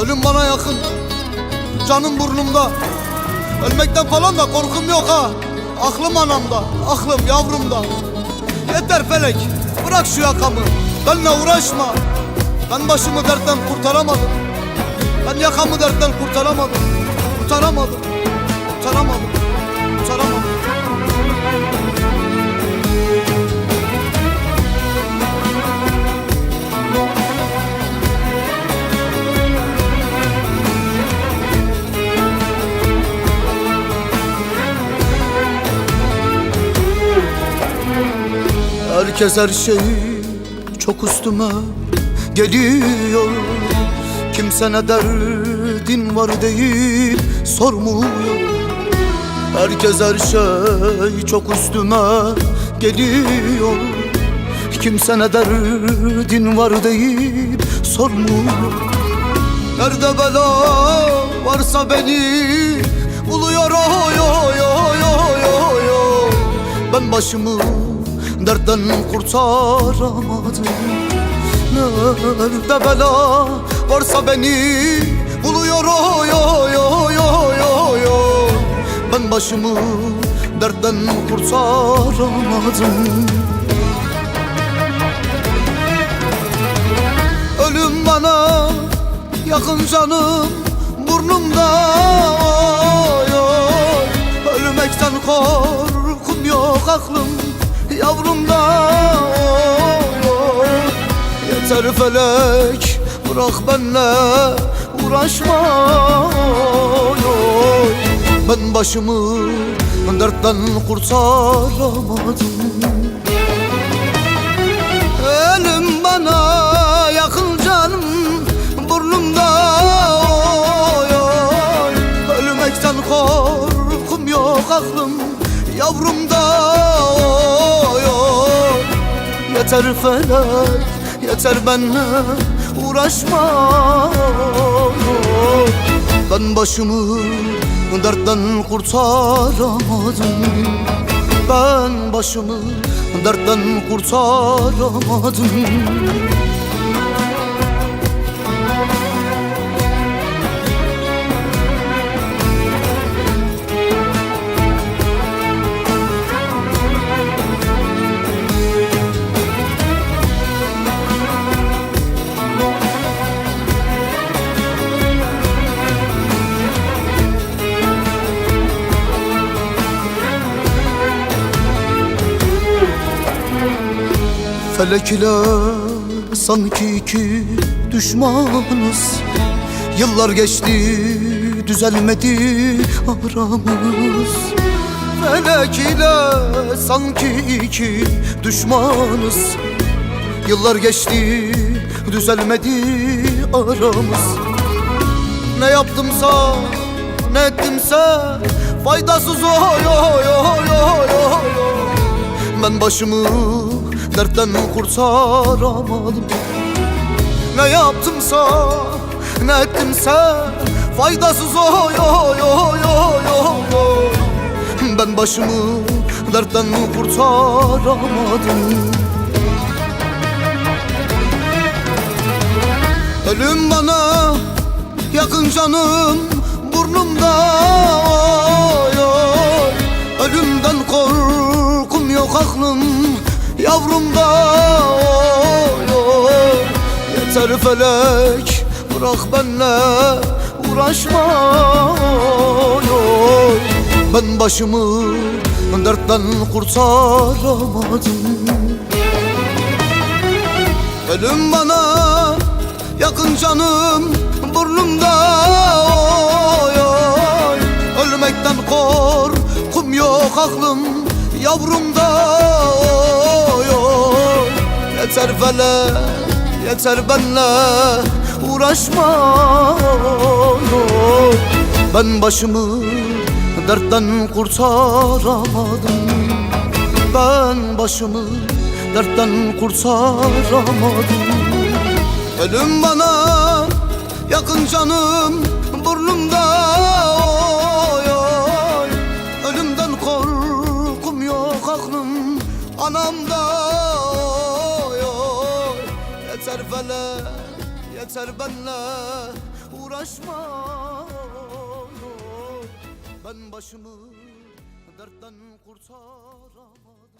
Ölüm bana yakın. Canım burnumda. Ölmekten falan da korkum yok ha. Aklım anamda Aklım yavrumda. Yeter felek Bırak şu yakamı. Benimle uğraşma. Ben başımı dertten kurtaramadım. Ben yakamı dertten Kurtaramadım. Kurtaramadım. Kurtaramadım Herkes her şeyi çok üstüme geliyor. Kimse ne derdin var deyip sormuyor. Herkes her şey çok üstüme geliyor. Kimse ne derdin var deyip sormuyor. Nerede bela varsa beni buluyor. Oy oy oy oy oy. Ben başımı dertten kurtaramadım. Nerede bela varsa beni buluyor oy oy oy oy oy oy. Ben başımı dertten kurtaramadım. Ölüm bana yakın canım burnumda oy oy. Ölmekten korkum yok aklım Yeter felek bırak benle uğraşma oy Ben başımı dertten kurtaramadım. Ölüm bana yakın canım burnumda oy oy. Ölmekten korkum yok aklım yavrumda oy oy. Yeter felek yeter benle uğraşma. Ben başımı dertten kurtaramadım. Ben başımı dertten kurtaramadım Felek sanki iki düşmanız. Yıllar geçti düzelmedi aramız. Felek ile sanki iki düşmanız. Yıllar geçti düzelmedi aramız. Ne yaptımsa ne ettimse faydasız oy oy oy oy oy. Ben başımı dertten kurtaramadım Ne yaptımsa ne ettimse faydasız oy oy oy oy oy Ben başımı dertten kurtaramadım Ölüm bana yakın canım burnumda oy oy. Ölümden korkum yok aklım yavrumda oy oy. Yeter felek bırak benle uğraşma oy Ben başımı dertten kurtaramadım. Ölüm bana yakın canım burnumda oy oy. Ölmekten korkum yok aklım yavrumda Felek yeter benle uğraşma Ben başımı dertten kurtaramadım. Ben başımı dertten kurtaramadım. Ölüm bana yakın canım burnumda oy oy. Ölümden korkum yok aklım anamda Yeter felek yeter benle uğraşma Ben başımı dertten kurtaramadım